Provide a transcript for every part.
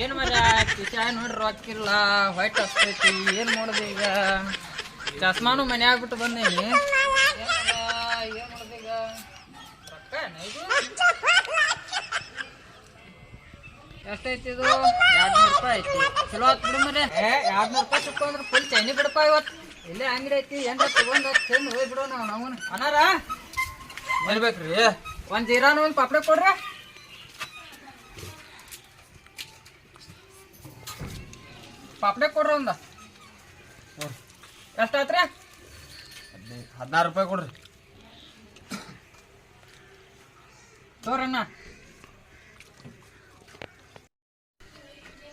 ಏನ್ ಮರ ಕಿಶಾ ನೋಡ್ರಿ ರೊಕ್ಕಿಲ್ಲ ಹೊಯ್ಟ್ ಹಸ್ತೈತಿ ಏನ್ ಮಾಡುದು ಈಗ? ಚಸ್ಮಾನು ಮನೆ ಬಿಟ್ಟು ಬಂದೇನಿ ಏನ್ ಮಾಡೋದ? ಈಗ ರೊಕ್ಕ? ಎಷ್ಟೈತಿ ಇದು? ಎರಡ್ನೂರು ರೂಪಾಯಿ ಐತಿ. ಚಲೋ ಆತ್ ಬಿಡು ಮರೆ. ಏ ಎರಡ್ನೂರು ರೂಪಾಯಿ ಅಂದ್ರೆ ಫುಲ್ ಚೈನಿ ಬಿಡಪ್ಪ ಇವತ್ತು ಇಲ್ಲೇ ಅಂಗಡಿ ಐತಿ ಏನ್ರ ತಗೊಂಡ್ ತಿಂದು ಹೋಗಿ ಬಿಡೋ ನಾವು ನಾವು ಅನಾರ? ಬರ್ಬೇಕ್ರಿ ಒಂದ್ ಜೀರಾನು ಒಂದ್ ಪಾಪಡೆ ಕೊಡ್ರಿ? ಪಾಪಡೆ ಕೊಡ್ರಿ ಒಂದ. ಎಷ್ಟಾತ್ರಿ ಹದಿನಾರು ರೂಪಾಯಿ ಕೊಡ್ರಿ. ತೋರಣ್ಣ.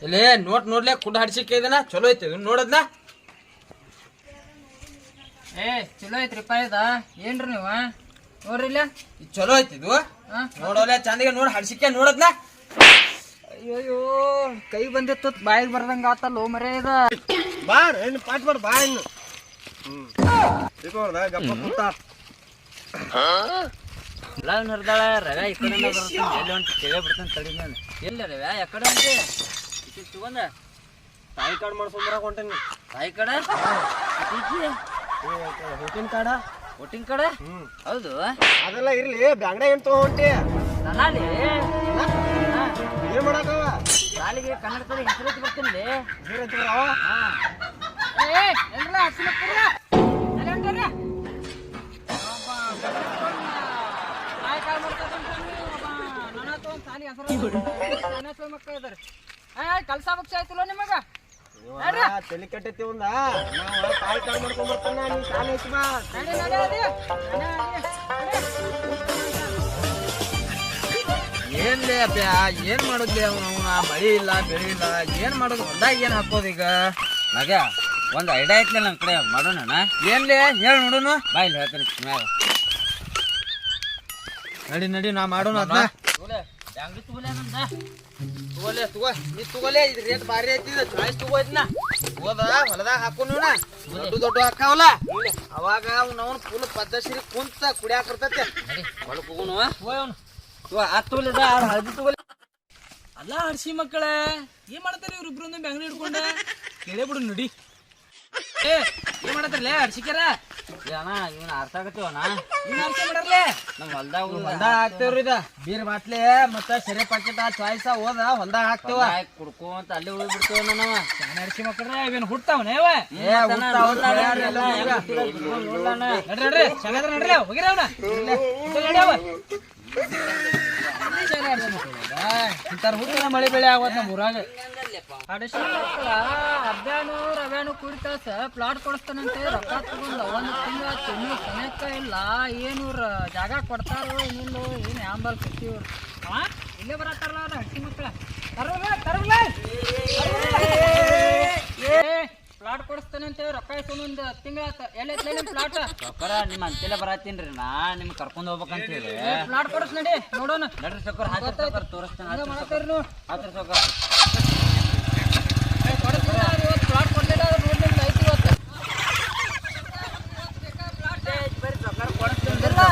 ಇಲ್ಲೇ ನೋಟ್ ನೋಡ್ಲೆ ಕುಡ್ ಹಾಡ್ಸಿಕ್ಕೆ ಇದನ್ನ ಚಲೋ ಐತಿ ನೋಡದ್ನ? ಏ ಚಲೋ ಐತ್ರಿಪ್ಪ ಇದ. ಏನ್ರಿ ನೀವು? ನೋಡ್ರಿ ಇಲ್ಲ. ಚಲೋ ಐತಿ ಇದು? ನೋಡೋಲೆ ಚಂದಿಗೆ ನೋಡ್ ಹಾಡ್ಸಿಕ್ಕೆ ನೋಡದ್ನ? ಅಯ್ಯೋ ಕೈ ಬಂದಿತ್ತು ಬಾಯಿಗೆ ಬರ್ದಂಗ ಆತಲ್ಲ ಮರೇ ಇದ. ಬಾ ಹೆಣ್ಣು ಪಾಟ್ ಮಾಡು ಬಾ ಹೆಣ್ಣು. ಹ್ಮ್. ಇಟ್ಕೊಳ್ದ ಗಪ್ಪ ಕೂತ. ಲವ್ ನಿರ್ದಾಳ ರವೆ ಈ ಕಡೆ ಬರ್ತಾನೆ ಎಲ್ಲಿ ಹೊಂಟು ಕೇಳೇ ಬಿಡ್ತಾನೆ ತಡಿ ನಾನು. ಇಲ್ಲ ರವೆ? ಯಾಕಡೆ ಹೊಂಟಿ ಇದು ತಗೊಂಡ. ತಾಯಿ ಕಾರ್ಡ್ ಹೊಂಟೇನಿ. ತಾಯಿ ಕಡೆ ಹೋಟಿನ ಕಾಡ ಒಟ್ಟಿನ ಕಡೆ ಹ್ಮ್. ಹೌದು. ಅದೆಲ್ಲ ಇರ್ಲಿ ಬ್ಯಾಂಗ್ಡ ಏನ್ ತಗೋ ಹೊಂಟಿ. ನಾನಲ್ಲಿ ಏನ್ ಸಾಲಿಗೆ ಕನ್ನಡದಲ್ಲಿ ಹೆಸರು ಬರ್ತೀನಿ ಕಲ್ಸ ಬಕ್ಷ ಆಯ್ತಲ್ಲ ನಿಮಗ. ತಲೆ ಕೆಟ್ಟೈತಿ ಒಂದ ನಾವು ತಾಯಿ ಕಾರ್ಡ್ ಮಾಡ್ಕೊಂಡ್ ಬರ್ತಾನ ನೀನ್ ಕಾಲ ಹಚ್ಚಿ ಬಾ. ಏನ್ಲೇ ಅಪ್ಪ ಏನ್ ಮಾಡುದ್ಲಿ ಅವನು? ಮಳಿ ಇಲ್ಲ ಬೆಳಿ ಇಲ್ಲ ಏನ್ ಮಾಡೋದು? ಹೊಲ್ದಾಗ ಏನ್ ಹಾಕೋದು ಈಗ? ಮಗ ಒಂದ್ ಐಡಿಯಾ ಐತ್ಲೆ ನನ್ ಕಡೆ ಮಾಡೋಣ ಏನ್ಲೇ ಹೇಳ್ ಬಾ ಇಲ್ಲಿ ಹೇಳ್ತೀನಿ ಮ್ಯಾಗ ನಡಿ ನಡಿ ನಾ ಮಾಡೋಣ ಅದನ್ನ ತಗೊಲೆ, ತಗೋ ನೀ ತಗೋಲೆ ಇದ್ ರೇಟ್ ಭಾರಿ ಐತಿ ಇದು ಚಾಯ್ಸ್ ತಗೋ ಇದನ್ನ ಹೋದ ಹೊಲದಾಗ ಹಾಕೊಂಡು ದೊಡ್ಡ ದೊಡ್ಡ ಹಾಕಾವಲ್ಲ. ಅವಾಗ ಅವ್ನ ಅವ್ನು ಫುಲ್ ಪದ್ಧತಿ ಕುಂತ ಕುಡಿಯಾಕ ಬರ್ತೈತೆ. ಹೊಲಕ್ ಹೋಗೋಣ ಹೋಯ್ ಅವ್ನು. ಅಲ್ಲ ಹರ್ಷಿ ಮಕ್ಕಳೇ ಏನ್ ಮಾಡ್ತಾರೆ ಇವ್ರಿಬ್ರು ಬ್ಯಾಂಗ್ಳೂರ್ ಹಿಡ್ಕೊಂಡ ಕೇಳೇ ಬಿಡು ನೋಡಿ ಏ ಏನ್ ಮಾಡತಾರಲೇ ಅಣ್ಣ ಇವನ್ ಅರ್ಥ ಆಗತ್ತೀವಣ್ಣ ಇನ್ನ ಅರ್ಥ ಮಾಡರ್ಲೆ ನಮ್ ಹೊಲ್ದಾಗ ಹೊಲ್ದಾಗ ಹಾಕ್ತೇವ್ರಿ ಇದ ಬೀರ್ ಬಾಟ್ಲೆ ಮತ್ತ ಸೆರೆ ಪಾಕೆಟ್ ಚಾಯ್ಸ ಹೋದ ಹೊಲ್ದಾಗ ಹಾಕ್ತೇವ ಕುಡ್ಕೊಂತ ಅಲ್ಲಿ ಹೋಗಿ ಬಿಡ್ತೇವ ನಾವ ಶಾನೆ ಮಕ್ಕಳೇ ಮಕ್ಕಳ ಇವೇನ್ ಹುಟ್ತಾವನ ಇವ ಏ. ನಡ್ರಿ ನಡ್ರಿ ಶಾನೆ ಹತ್ರ ನಡ್ರಿ ಹೋಗಿರ ಅವನ ನಡಿ ಅವ ಇಂತಾರ ಹುಟ್ಟಿನ ಮಳೆ ಬೆಳೆ ಆಗೋದ್ ನಮ್ಮ ಊರಾಗ. ಅಬ್ಬ್ಯಾನು ರವ್ಯಾನು ಕುಡಿ ತಾಸ ಪ್ಲಾಟ್ ಕೊಡಿಸ್ತಾನಂತೆ, ರೊಕ್ಕ ತಗೊಂಡ ಒಂದು ತಿಂಗಳ ತಿನ್ನು ಸಮಯಕ್ಕ ಇಲ್ಲ. ಏನು ಜಾಗ ಕೊಡ್ತಾರೋ ಏನಿಲ್ಲೋ, ಏನು ಆಂಬಲ್ ಹಾ ಇಲ್ಲೇ ಬರತ್ತಾರಲ್ಲ ಅವ್ರ ಹಡ್ಸಿ ಮಕ್ಕಳ ತರಲ್ಲ ತರಲ್ಲ ಪ್ಲಾಟ್ ಹೇಳಿ ರೊಕ್ಕ ಇಸ್ಕೊಂಡು ಒಂದು ತಿಂಗಳ ಎಲ್ಲಿ ನಿಮ್ ಪ್ಲಾಟ್ ಸೊಕ್ಕರ ನಿಮ್ಮ ಅಂತೆಲ್ಲ ಬರತ್ತೀನ್ರಿ ನಾ. ನಿಮ್ ಕರ್ಕೊಂಡ್ ಹೋಗ್ಬೇಕಂತ ಹೇಳಿ. ಪ್ಲಾಟ್ ಕೊಡಿಸ್ ನಡಿ ನೋಡೋಣ. ನಡ್ರಿ ಸೊಕ್ಕರ ಹಾಕಿ ಸೊಕ್ಕರ ತೋರಿಸ್ತೇನೆ ಹಾಕ್ರಿ ಮಾಡತ್ತೀರಿ ನೀವು ಹಾಕ್ರಿ ಸೊಕ್ಕರ ಕೊಡಿಸ್ಲಿಲ್ಲ ಅವ್ರು ಇವತ್ತು ಪ್ಲಾಟ್ ಕೊಡ್ಲಿಲ್ಲ ಅವ್ರು ನೋಡ್ಲಿಲ್ಲ ಐತಿ ಇವತ್ತು ಇಲ್ಲ.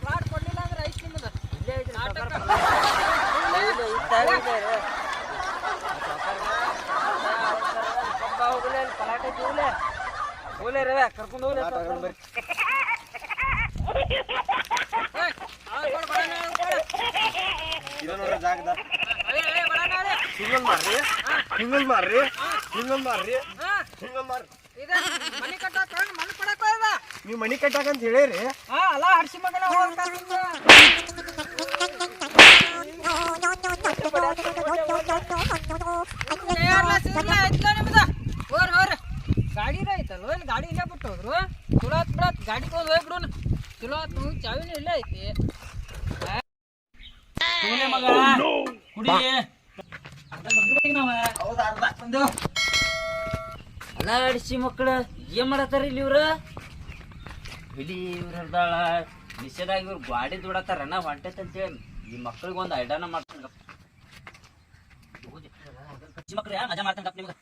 ಪ್ಲಾಟ್ ಕೊಡ್ಲಿಲ್ಲ ಅಂದ್ರೆ ಐತಿ ನಿಮ್ಮದು. ನಾಟಕ. ಕರ್ಕೊಂಡು ಹೋಗ್ಲಿ ಏ, ಆ ಕೊಡು, ಬಡಾನ, ಕೊಡು. ಇದ ನೋಡ್ರಿ ಜಾಗದ. ಹಿಂಗೊಂದ್ ಮಾರ್ರಿ ಹಿಂಗಲ್ ಮಾರ್ರಿ ಹಿಂಗಲ್ ಮಾರ್ರಿ ಹಾ, ಹಿಂಗೊಂದ್ ಮಾರ್ರಿ. ಇದೆ, ಮನೆ ಕಟ್ಟಾಕ ಅಂತ ಹೇಳಿರಿ ಅಲ್ಲ ಹರ್ಷಿ ಮಗನ ಹೋಗ್ತಾನಿಂದ. ಗಾಡಿ ಇಲ್ಲೇ ಬಿಟ್ಟು ಹೋದ್ರು ಚಲೋ ಆತ್ ಬಿಡತ್ ಗಾಡಿ ತಗೊಂಡ್ ಹೋಗಿ ಬಿಡೋಣ ಚಲೋ ಆತ್ ನಮ್ಗೆ ಚಾವಿನೂ ಇಲ್ಲೇ ಐತಿ. ತಗೊಳ್ಳಿ ಮಗ ಕುಡಿ. ಅಲ್ಲ ಅಡಿಸಿ ಮಕ್ಕಳ ಏನ್ ಮಾಡತ್ತಾರ ಇಲ್ಲಿ ಇವ್ರ? ಬಿಳಿ ಇವ್ರ ಹರ್ದಾಳ ನಿಷೇಧಾಗಿ ಇವ್ರು ಗಾಡಿ ದುಡತಾರ ನಾ ಹೊಂಟೈತೆ ಅಂತೇಳಿ ಈ ಮಕ್ಳಿಗೆ ಒಂದು ಐಡಾನ ಮಾಡ್ತಾರ ಮಕ್ಳು ಮಜಾ ಮಾಡ್ತಾನ ನಿಮ್ಗೆ?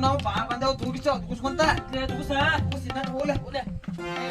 ನಾವು ಬಾ ಬಂದೇವ್ ತುಗಿಸ್ತಾವ ತುಗಿಸ್ಕೊಂತ. ತುಗುಸ. ತುಗಿಸ್ ಹೋಗ್ಲೆ.